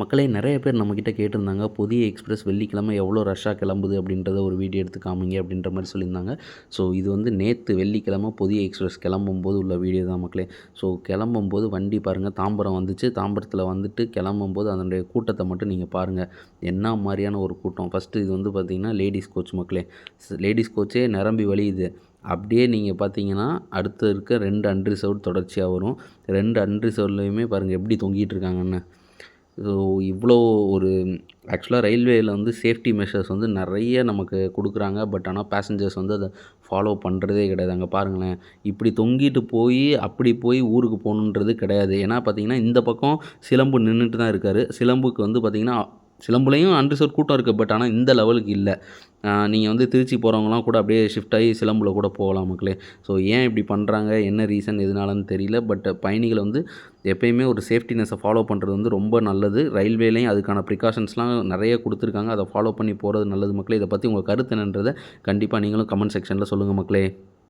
மக்களே நிறைய பேர் நம்மக்கிட்ட கேட்டிருந்தாங்க புதிய எக்ஸ்பிரஸ் வெள்ளிக்கிழமை எவ்வளோ ரஷ்ஷாக கிளம்புது? அப்படின்றத ஒரு வீடியோ எடுத்து காமிங்க அப்படின்ற மாதிரி சொல்லியிருந்தாங்க. ஸோ இது வந்து நேற்று வெள்ளிக்கிழமை புதிய எக்ஸ்பிரஸ் கிளம்பும்போது உள்ள வீடியோ தான் மக்களே. ஸோ கிளம்பும்போது வண்டி பாருங்கள் தாம்பரம் வந்துச்சு. தாம்பரத்தில் வந்துட்டு கிளம்பும்போது அதனுடைய கூட்டத்தை மட்டும் நீங்கள் பாருங்கள் என்ன மாதிரியான ஒரு கூட்டம்? ஃபஸ்ட்டு இது வந்து பார்த்திங்கன்னா லேடிஸ் கோச் மக்களே. லேடிஸ் கோச்சே நிரம்பி வழியுது அப்படியே நீங்கள் பார்த்தீங்கன்னா அடுத்து இருக்க ரெண்டு அன்ரிசர்வ்ட் தொடர்ச்சியாக வரும். ரெண்டு அன்ரிசர்வ்லையுமே பாருங்கள் எப்படி தொங்கிட்டு இருக்காங்கன்னு. ஸோ இவ்வளோ ஒரு ஆக்சுவலாக ரயில்வேயில் வந்து சேஃப்டி மெஷர்ஸ் வந்து நிறைய நமக்கு கொடுக்குறாங்க. பட் ஆனால் பேசஞ்சர்ஸ் வந்து அதை ஃபாலோ பண்ணுறதே கிடையாது. அங்கே பாருங்களேன். இப்படி தொங்கிட்டு போய் அப்படி போய் ஊருக்கு போகணுன்றது கிடையாது. ஏன்னா பார்த்தீங்கன்னா இந்த பக்கம் சிலம்பு நின்றுட்டு தான் இருக்கார். சிலம்புக்கு வந்து பார்த்திங்கன்னா சிலம்புலையும் அன்ரிசர்வ் கூட்டம் இருக்குது பட் ஆனால் இந்த லெவலுக்கு இல்லை. நீங்கள் வந்து திருச்சி போகிறவங்களாம் கூட அப்படியே ஷிஃப்ட் ஆகி சிலம்புல கூட போகலாம் மக்களே. ஸோ ஏன் இப்படி பண்ணுறாங்க என்ன ரீசன் எதனாலன்னு தெரியல. பட் பயணிகள் வந்து எப்பயுமே ஒரு சேஃப்டினஸை ஃபாலோ பண்ணுறது வந்து ரொம்ப நல்லது. ரயில்வேலையும் அதுக்கான ப்ரிகாஷன்ஸ்லாம் நிறைய கொடுத்துருக்காங்க. அதை ஃபாலோ பண்ணி போகிறது நல்லது மக்களே. இதை பற்றி உங்கள் கருத்து என்னன்றதை கண்டிப்பாக நீங்களும் கமெண்ட் செக்ஷனில் சொல்லுங்கள் மக்களே.